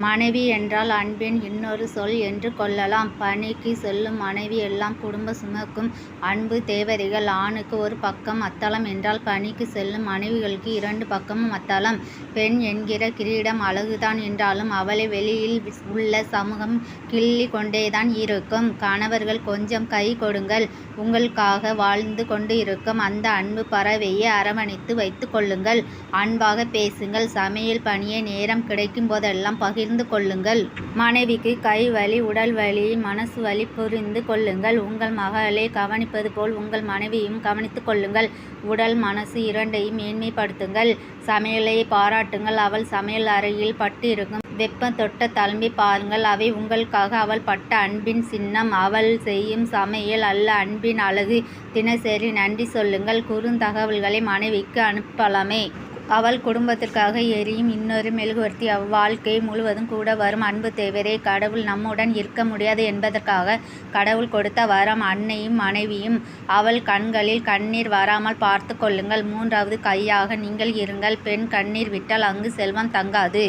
மனைவி என்றால் அன்பின் இன்னொரு சொல் என்று கொள்ளலாம். பணிக்கு செல்லும் மனைவி எல்லாம் குடும்பம் சுமக்கும் அன்பு தேவதைகள். ஆணுக்கு ஒரு பக்கம் அத்தளம் என்றால் பணிக்கு செல்லும் மனைவிகளுக்கு இரண்டு பக்கமும் அத்தளம் பெண் என்கிற கிரீடம் அழகுதான் என்றாலும் அவளை வெளியில் உள்ள சமூகம் கிள்ளி கொண்டேதான் இருக்கும். கணவர்கள் கொஞ்சம் கை கொடுங்கள். உங்களுக்காக வாழ்ந்து கொண்டு இருக்கும் அந்த அன்பு பறவையை அரவணைத்து வைத்து கொள்ளுங்கள். அன்பாக பேசுங்கள். சமையல் பணியை நேரம் கிடைக்கும் போதெல்லாம் பகிர் பகிர்ந்து கொள்ளுங்கள். மனைவிக்கு கை வலி உடல் வலி மனசு வலி புரிந்து கொள்ளுங்கள். உங்கள் மகளை கவனிப்பது போல் உங்கள் மனைவியும் கவனித்துக் கொள்ளுங்கள். உடல் மனசு இரண்டையும் மேன்மைப்படுத்துங்கள். சமையலை பாராட்டுங்கள். அவள் சமையல் அறையில் பட்டிருக்கும் வெப்பம் தொட்ட தழும்பி பாருங்கள். அவை உங்களுக்காக அவள் பட்ட அன்பின் சின்னம். அவள் செய்யும் சமையல் அல்ல அன்பின் அழகு. தினசரி நன்றி சொல்லுங்கள். குறுந்தகவல்களை மனைவிக்கு அனுப்பலாமே. அவள் குடும்பத்திற்காக எரியும் இன்னொரு மெழுகுவர்த்தி. அவ்வாழ்க்கை முழுவதும் கூட வரும் அன்பு தேவரே கடவுள் நம்முடன் இருக்க முடியாது என்பதற்காக கடவுள் கொடுத்த வரம். அன்னையும் மனைவியும். அவள் கண்களில் கண்ணீர் வராமல் பார்த்து கொள்ளுங்கள். மூன்றாவது கையாக நீங்கள் இருங்கள். பெண் கண்ணீர் விட்டால் அங்கு செல்வம் தங்காது.